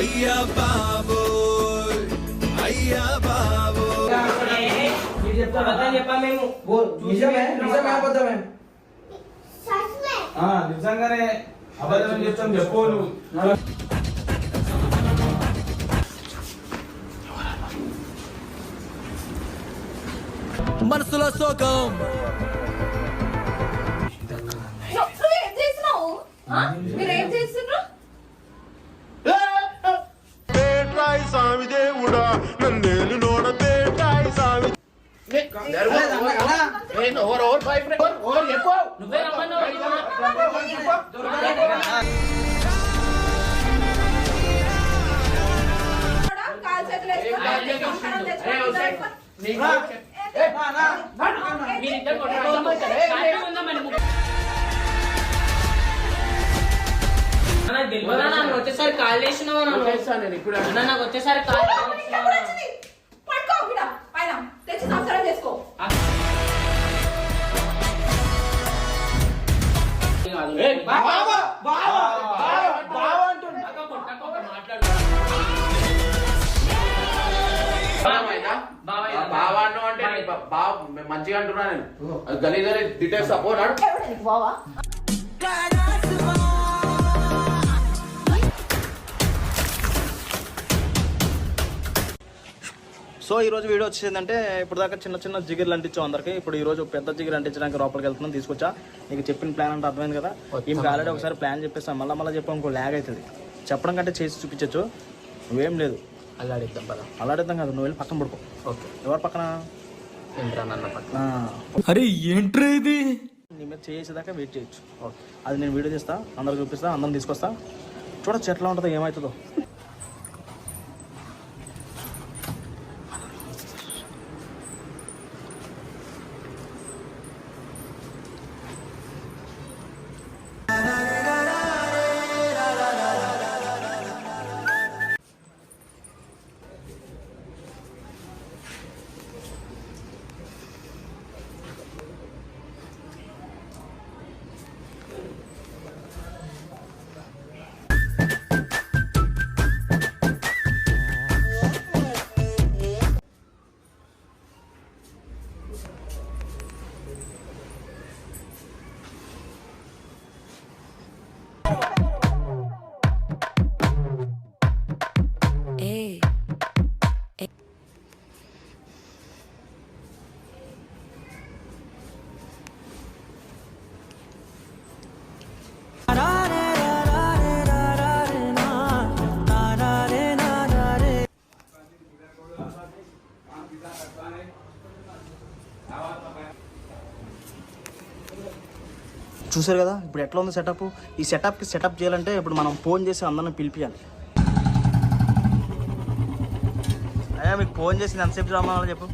అయ్యా బాబోయ్ అయ్యా ఆ, నిజంగానే అబద్ధం చెప్తాం చెప్పు నువ్వు మనసులో ఆ? మీరేం చేస్తున్నారు? నాకు తెలియదా వచ్చేసరి కాల్ చేసినావు నాకు వచ్చేసరి కాల్ సంసారం చేసుకో బావా అంటే బావ మంచిగా అంటున్నా నేను. గలీ గలీ డీటెయిల్స్ నీకు బావా? సో ఈ రోజు వీడియో వచ్చేసిందంటే ఇప్పుడు దాకా చిన్న చిన్న జిగిర్లు అంటించాం అందరికి. ఇప్పుడు ఈ రోజు పెద్ద జిగిరి అంటించడానికి లోపలికి వెళ్తున్నాం తీసుకొచ్చా. నీకు చెప్పిన ప్లాన్ అంటే అర్థమైంది కదా. ఈమెకి ఆల్రెడీ ఒకసారి ప్లాన్ చెప్పేస్తాం. మళ్ళీ మళ్ళీ చెప్పాం ఇంకో ల్యాగ్ అవుతుంది. చెప్పడం కంటే చేసి చూపించచ్చు. నువ్వేం లేదు. అల్లాడిద్దాం పద. అలాడిద్దాం కాదు నువ్వు వెళ్ళి పక్కన పడుకో. ఓకే. ఎవరు పక్కన? అరే ఏంట్రా ఇది? నీ మీద చేసేదాకా వెయిట్ చేయొచ్చు. అది నేను వీడియో తీస్తా అందరికి చూపిస్తా అందరం తీసుకొస్తా. చూడొచ్చు ఎట్లా ఉంటుందో ఏమవుతుందో. చూసారు కదా? ఇప్పుడు ఎట్లా ఉంది సెటప్ ఈ సెటప్కి సెటప్ చేయాలంటే ఇప్పుడు మనం ఫోన్ చేసి అందరిని పిలిపియాలి. అయ్యా మీకు ఫోన్ చేసి ఎంతసేపు రమ్మన్నా చెప్పు?